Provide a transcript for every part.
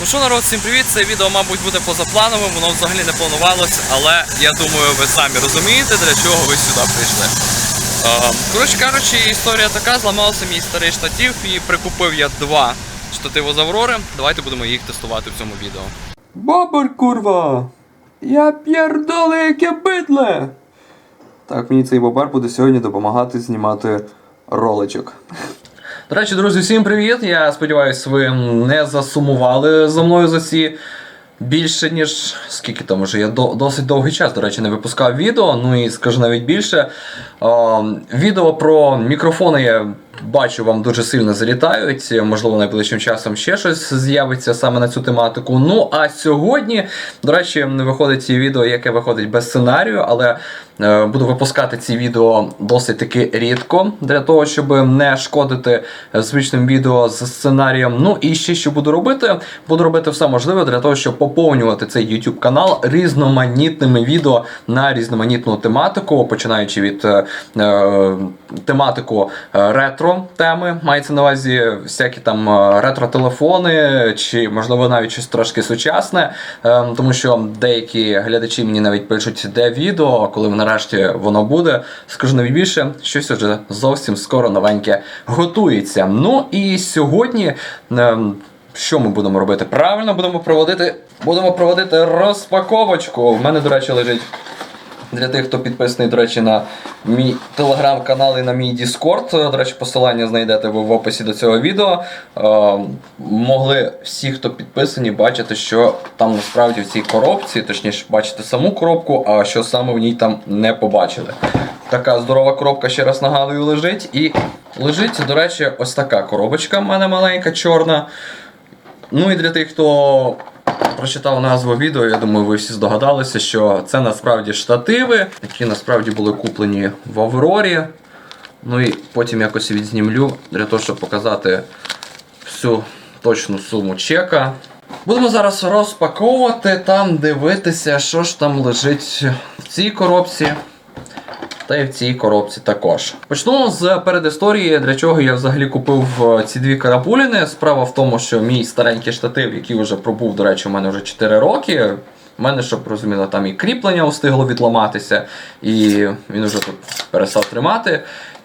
Ну що, народ, всім привіт! Це відео, мабуть, буде позаплановим, воно взагалі не планувалось, але я думаю, ви самі розумієте, для чого ви сюди прийшли. Е, коротше кажучи, історія така: зламався мій старий штатив і прикупив я два штативи з Аврори. Давайте будемо їх тестувати в цьому відео. Бобр, курва! Я п'єрдоле, яке бидле! Так, мені цей бобар буде сьогодні допомагати знімати роличок. До речі, друзі, всім привіт! Я сподіваюся, ви не засумували за мною за ці більше, ніж скільки там уже я досить довгий час, до речі, не випускав відео, ну і скажу навіть більше. Відео про мікрофони я бачу вам дуже сильно залітають. Можливо, найближчим часом ще щось з'явиться саме на цю тематику. Ну а сьогодні, до речі, виходить ці відео, яке виходить без сценарію, але е, буду випускати ці відео досить таки рідко для того, щоб не шкодити звичним відео з сценарієм. Ну і ще що буду робити, буду робити все можливе для того, щоб поповнювати цей YouTube канал різноманітними відео на різноманітну тематику, починаючи від е, е, тематику е, ретро теми, мається на увазі всякі там е, ретро-телефони, чи можливо навіть щось трошки сучасне, е, тому що деякі глядачі мені навіть пишуть, де відео, коли нарешті воно буде. Скажу навіть більше, щось вже зовсім скоро новеньке готується. Ну і сьогодні. е, що ми будемо робити? Правильно будемо проводити, будемо проводити розпаковочку. У мене, до речі, лежить для тих, хто підписаний, до речі, на мій телеграм-канал і на мій Діскорд. До речі, посилання знайдете ви в описі до цього відео. Е, могли всі, хто підписані, бачити, що там насправді в цій коробці, точніше, бачити саму коробку, а що саме в ній там не побачили. Така здорова коробка, ще раз нагадую, лежить. І лежить, до речі, ось така коробочка в мене маленька, чорна. Ну і для тих, хто прочитав назву відео, я думаю, ви всі здогадалися, що це насправді штативи, які насправді були куплені в Аврорі. Ну і потім якось відзнімлю для того, щоб показати всю точну суму чека. Будемо зараз розпаковувати там, дивитися, що ж там лежить в цій коробці. Та й в цій коробці також. Почну з передісторії, для чого я взагалі купив е, ці дві карабуліни. Справа в тому, що мій старенький штатив, який вже пробув, до речі, у мене вже 4 роки. У мене, щоб розуміло, там і кріплення встигло відламатися, і він вже тут перестав тримати.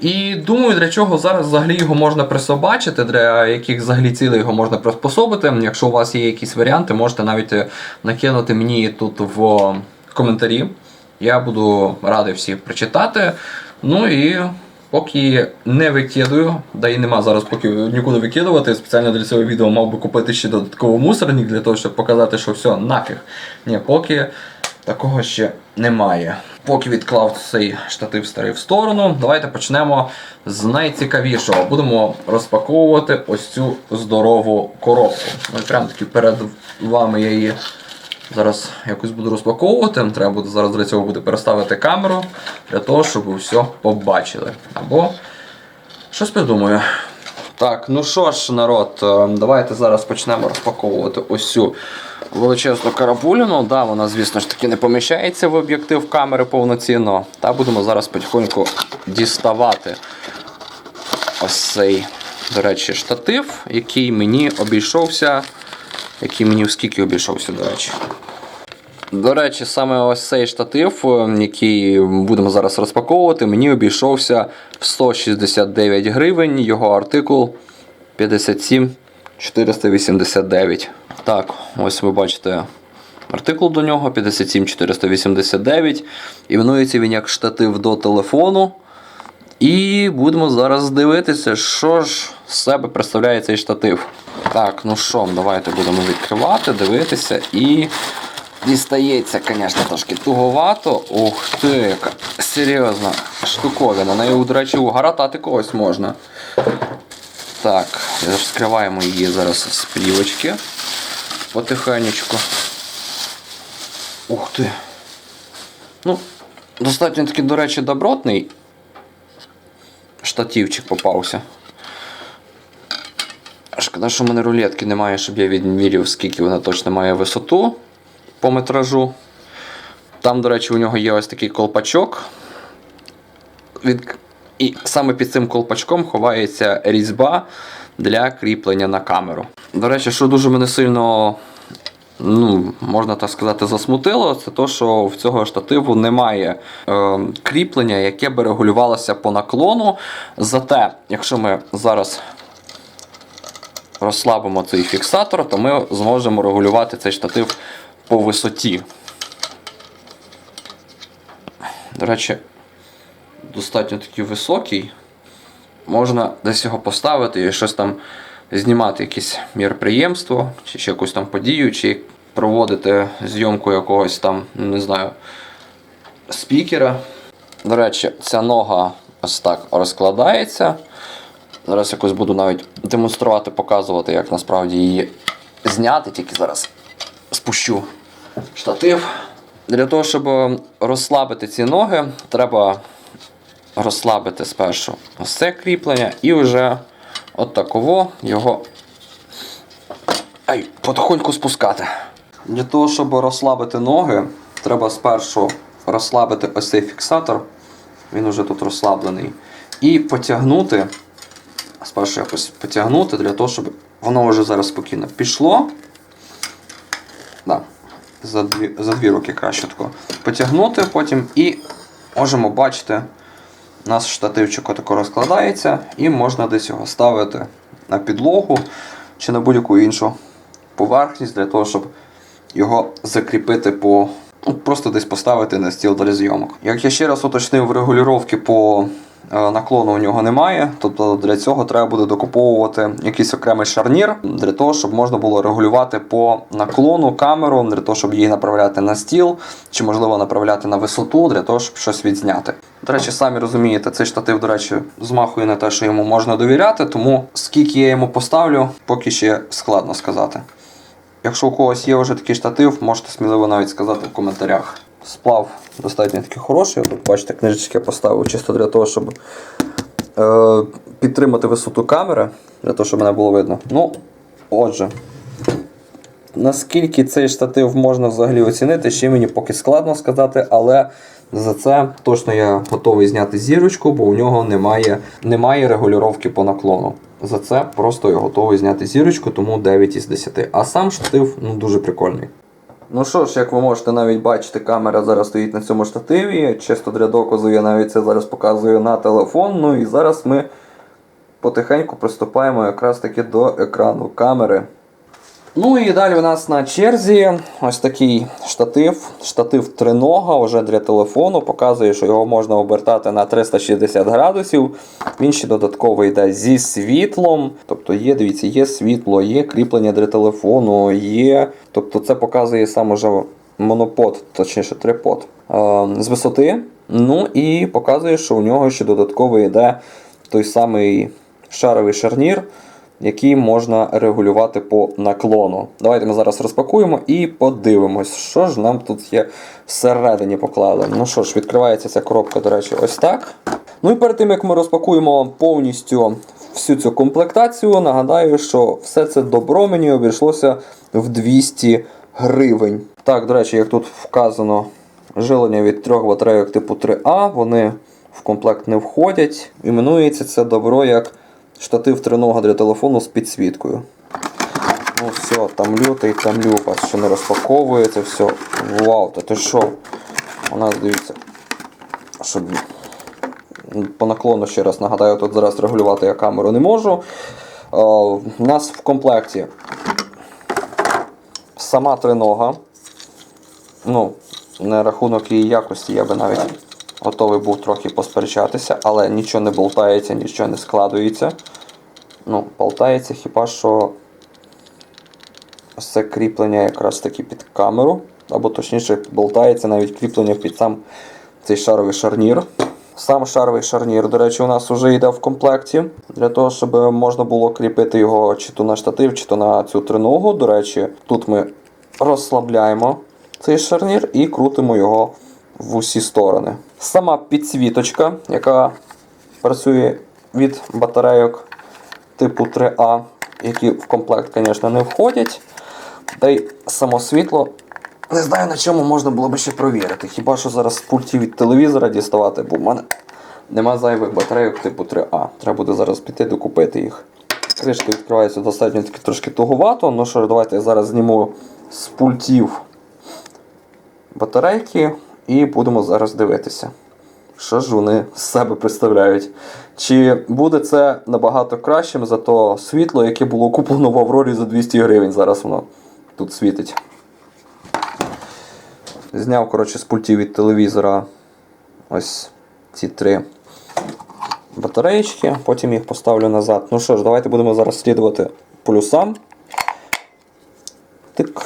І думаю, для чого зараз взагалі його можна присобачити, для яких взагалі цілей його можна приспособити. Якщо у вас є якісь варіанти, можете навіть е, накинути мені тут в коментарі. Я буду радий всіх прочитати. Ну і поки не викидаю, да і нема зараз поки нікуди викидувати. Спеціально для цього відео мав би купити ще додатковий мусорник для того, щоб показати, що все, нафіг. Ні, поки такого ще немає. Поки відклав цей штатив старий в сторону, давайте почнемо з найцікавішого. Будемо розпаковувати ось цю здорову коробку. Ось прямо таки перед вами я її Зараз якось буду розпаковувати. Треба буде зараз для цього буде переставити камеру для того, щоб ви все побачили. Або щось придумаю. Так, ну що ж, народ, е, давайте зараз почнемо розпаковувати ось цю величезну карапуліну. Да, вона, звісно ж таки, не поміщається в об'єктив камери повноцінно. Та будемо зараз потихоньку діставати ось цей, до речі, штатив, який мені обійшовся. Який мені скільки обійшовся, до речі. До речі, саме ось цей штатив, е, який будемо зараз розпаковувати, мені обійшовся в 169 гривень. Його артикул 57 489. Так, ось ви бачите артикул до нього 57 489. Іменується він як штатив до телефону. І будемо зараз дивитися, що ж з себе представляє цей штатив. Так, ну що, давайте будемо відкривати, дивитися і. Дістається, звісно, трошки туговато. Ух ти, яка серйозна штуковина. На неї, до речі, угаратати когось можна. Так, розкриваємо її зараз з плівочки. Потихенечку. Ух ти. Ну, достатньо таки, до речі, добротний штативчик попався. Шкода, що в мене рулетки немає, щоб я відміряв, скільки вона точно має висоту по метражу. Там, до речі, у нього є ось такий колпачок. Від... І саме під цим колпачком ховається різьба для кріплення на камеру. До речі, що дуже мене сильно ну, можна так сказати, засмутило, це то, що в цього штативу немає е, кріплення, яке би регулювалося по наклону. Зате, якщо ми зараз розслабимо цей фіксатор, то ми зможемо регулювати цей штатив по висоті. До речі, достатньо такий високий. Можна десь його поставити і щось там знімати, якесь міроприємство, чи ще якусь там подію, чи проводити зйомку якогось там, не знаю, спікера. До речі, ця нога ось так розкладається. Зараз якось буду навіть демонструвати, показувати, як насправді її зняти, тільки зараз спущу штатив. Для того, щоб розслабити ці ноги, треба розслабити спершу ось це кріплення і вже от таково його ай, потихоньку спускати. Для того, щоб розслабити ноги, треба спершу розслабити ось цей фіксатор. Він уже тут розслаблений. І потягнути, спершу якось потягнути для того, щоб воно вже зараз спокійно пішло. Да. За дві, за дві руки краще тако. Потягнути потім і можемо бачити, у нас штативчик отако розкладається, і можна десь його ставити на підлогу чи на будь-яку іншу поверхність для того, щоб його закріпити по. Ну, просто десь поставити на стіл для зйомок. Як я ще раз уточнив, регулювання по наклону у нього немає. Тобто для цього треба буде докуповувати якийсь окремий шарнір для того, щоб можна було регулювати по наклону камеру, для того, щоб її направляти на стіл, чи можливо направляти на висоту, для того, щоб щось відзняти. До речі, самі розумієте, цей штатив, до речі, змахує на те, що йому можна довіряти, тому скільки я йому поставлю, поки ще складно сказати. Якщо у когось є вже такий штатив, можете сміливо навіть сказати в коментарях. Сплав достатньо такий хороший. Тут бачите, книжечки я поставив чисто для того, щоб е, підтримати висоту камери, для того, щоб мене було видно. Ну, отже, наскільки цей штатив можна взагалі оцінити, ще мені поки складно сказати, але за це точно я готовий зняти зірочку, бо у нього немає, немає регулювання по наклону. За це просто я готовий зняти зірочку, тому 9 із 10. А сам штатив ну, дуже прикольний. Ну що ж, як ви можете навіть бачити, камера зараз стоїть на цьому штативі. Чисто для доказу я навіть це зараз показую на телефон. Ну і зараз ми потихеньку приступаємо якраз таки до екрану камери. Ну і далі у нас на черзі ось такий штатив. Штатив тринога вже для телефону. Показує, що його можна обертати на 360 градусів. Він ще додатково йде зі світлом. Тобто є, дивіться, є світло, є кріплення для телефону, є. Тобто це показує сам уже монопод, точніше трипод е, з висоти. Ну і показує, що у нього ще додатково йде той самий шаровий шарнір який можна регулювати по наклону. Давайте ми зараз розпакуємо і подивимось, що ж нам тут є всередині поклали. Ну що ж, відкривається ця коробка, до речі, ось так. Ну і перед тим як ми розпакуємо повністю всю цю комплектацію, нагадаю, що все це добро мені обійшлося в 200 гривень. Так, до речі, як тут вказано, жилення від трьох батарейок типу 3А, вони в комплект не входять. Іменується це добро як штатив тринога для телефону з підсвіткою. Ну все, там лютий, там люпас, що не розпаковується, все. Вау, та ти що? У нас дивіться. Щоб по наклону ще раз нагадаю, тут зараз регулювати я камеру не можу. Е, У нас в комплекті сама тринога. Ну, на рахунок її якості я би навіть готовий був трохи посперечатися, але нічого не болтається, нічого не складується. Ну, болтається хіба що це кріплення якраз таки під камеру. Або точніше болтається навіть кріплення під сам цей шаровий шарнір. Сам шаровий шарнір, до речі, у нас вже йде в комплекті. Для того, щоб можна було кріпити його чи то на штатив, чи то на цю триногу. До речі, тут ми розслабляємо цей шарнір і крутимо його в усі сторони. Сама підсвіточка, яка працює від батарейок типу 3А, які в комплект, звісно, не входять. Та й само світло. Не знаю, на чому можна було би ще провірити. Хіба що зараз з пультів від телевізора діставати, бо в мене нема зайвих батарейок типу 3А. Треба буде зараз піти докупити їх. Кришка відкривається достатньо таки трошки туговато. Ну що давайте я зараз зніму з пультів батарейки і будемо зараз дивитися. Що ж вони з себе представляють? Чи буде це набагато кращим за то світло, яке було куплено в Аврорі за 200 гривень? Зараз воно тут світить. Зняв, коротше, з пультів від телевізора ось ці три батареєчки, потім їх поставлю назад. Ну що ж, давайте будемо зараз слідувати плюсам. Тик.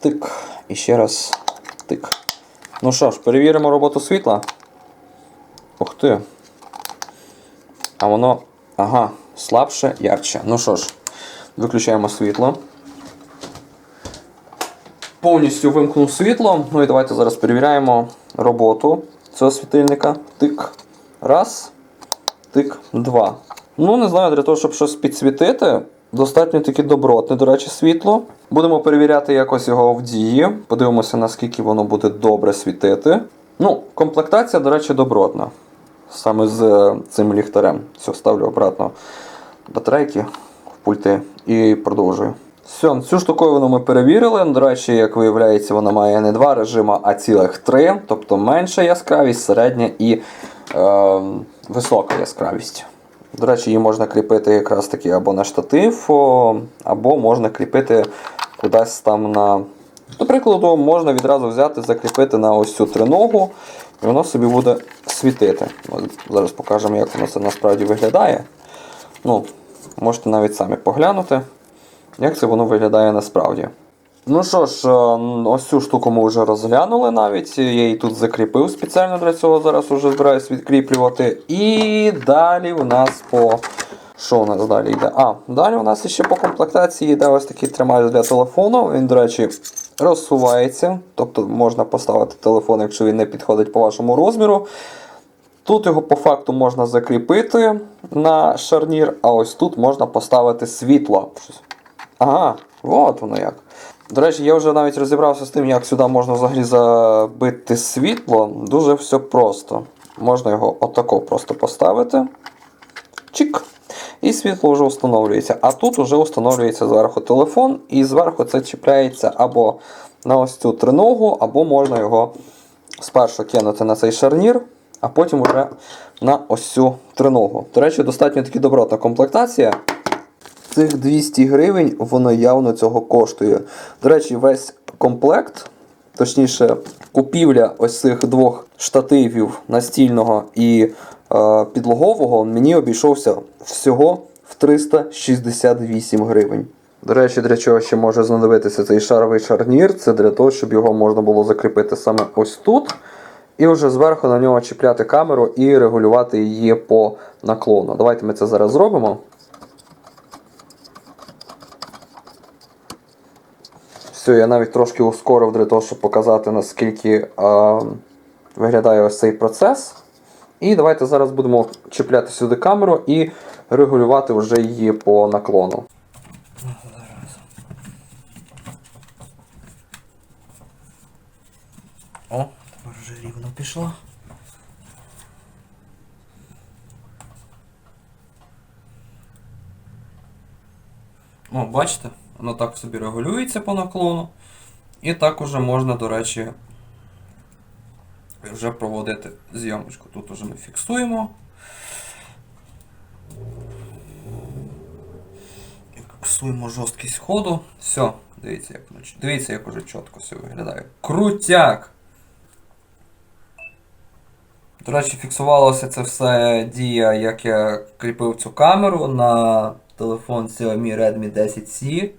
Тик. І ще раз тик. Ну що ж, перевіримо роботу світла. Ух ти. А воно. Ага, слабше, ярче. Ну що ж, виключаємо світло. Повністю вимкнув світло. Ну і давайте зараз перевіряємо роботу цього світильника. Тик. Раз. Тик. Два. Ну, не знаю, для того, щоб щось підсвітити. Достатньо таки добротне, до речі, світло. Будемо перевіряти якось його в дії. Подивимося, наскільки воно буде добре світити. Ну, комплектація, до речі, добротна. Саме з е, цим ліхтарем. Все, ставлю обратно батарейки в пульти і продовжую. Все, цю штуковину ми перевірили. До речі, як виявляється, вона має не два режими, а цілих три. Тобто менша яскравість, середня і е, висока яскравість. До речі, її можна кріпити якраз таки або на штатив, або можна кріпити кудись там на. До прикладу, можна відразу взяти, закріпити на ось цю триногу, і воно собі буде світити. Зараз покажемо, як воно це насправді виглядає. Ну, можете навіть самі поглянути, як це воно виглядає насправді. Ну що ж, е, ось цю штуку ми вже розглянули навіть. Я її тут закріпив спеціально для цього. Зараз вже збираюсь відкріплювати. І далі у нас по. Що у нас далі йде? А, далі у нас ще по комплектації йде ось такий тримач для телефону. Він, до речі, розсувається. Тобто можна поставити телефон, якщо він не підходить по вашому розміру. Тут його по факту можна закріпити на шарнір, а ось тут можна поставити світло. Ага, от воно як. До речі, я вже навіть розібрався з тим, як сюди можна взагалі забити світло. Дуже все просто. Можна його отако просто поставити. Чик. І світло вже встановлюється. А тут вже встановлюється зверху телефон, і зверху це чіпляється або на ось цю триногу, або можна його спершу кинути на цей шарнір, а потім вже на ось цю триногу. До речі, достатньо таки добротна комплектація. Цих 200 гривень воно явно цього коштує. До речі, весь комплект, точніше, купівля ось цих двох штативів настільного і е, підлогового мені обійшовся всього в 368 гривень. До речі, для чого ще може знадобитися цей шаровий шарнір, це для того, щоб його можна було закріпити саме ось тут. І вже зверху на нього чіпляти камеру і регулювати її по наклону. Давайте ми це зараз зробимо. Все, я навіть трошки ускорив для того, щоб показати, наскільки а, виглядає ось цей процес. І давайте зараз будемо чіпляти сюди камеру і регулювати вже її по наклону. О, тепер вже рівно пішло. О, бачите, воно так собі регулюється по наклону. І так уже можна, до речі, вже проводити зйомочку. Тут уже ми фіксуємо. Фіксуємо жорсткість ходу. Все, дивіться, як, дивіться, як уже чітко все виглядає. Крутяк! До речі, фіксувалося це все дія, як я кріпив цю камеру на телефон Xiaomi Redmi 10C.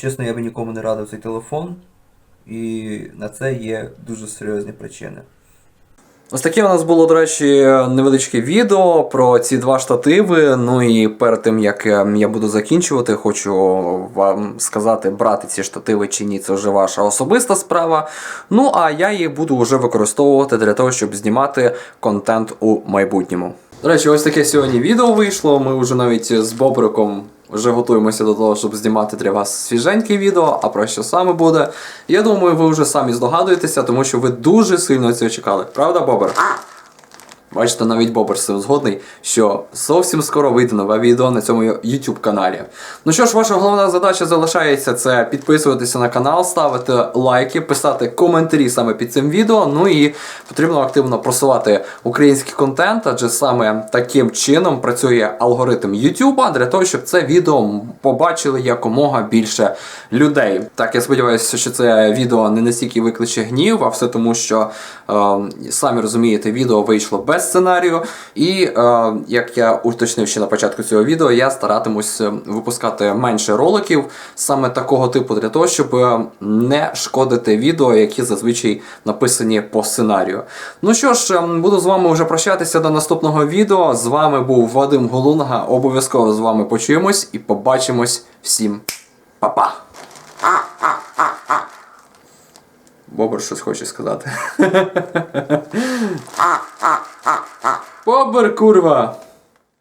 Чесно, я би нікому не радив цей телефон. І на це є дуже серйозні причини. Ось таке у нас було, до речі, невеличке відео про ці два штативи. Ну і перед тим як е, я буду закінчувати, хочу вам сказати, брати ці штативи чи ні, це вже ваша особиста справа. Ну а я їх буду вже використовувати для того, щоб знімати контент у майбутньому. До речі, ось таке сьогодні відео вийшло. Ми вже навіть з Бобриком вже готуємося до того, щоб знімати для вас свіженьке відео. А про що саме буде? Я думаю, ви вже самі здогадуєтеся, тому що ви дуже сильно цього чекали. Правда, Бобер? Бачите, навіть Бобер цим згодний, що зовсім скоро вийде нове відео на цьому YouTube каналі. Ну що ж, ваша головна задача залишається це підписуватися на канал, ставити лайки, писати коментарі саме під цим відео. Ну і потрібно активно просувати український контент, адже саме таким чином працює алгоритм YouTube для того, щоб це відео побачили якомога більше людей. Так, я сподіваюся, що це відео не настільки викличе гнів, а все тому, що е, самі розумієте, відео вийшло без сценарію. І е, як я уточнив ще на початку цього відео, я старатимусь е, випускати менше роликів саме такого типу для того, щоб е, не шкодити відео, які зазвичай написані по сценарію. Ну що ж, е, буду з вами вже прощатися до наступного відео. З вами був Вадим Голунга. Обов'язково з вами почуємось і побачимось всім. Па-па! Бобр щось хоче сказати. Бобр, курва!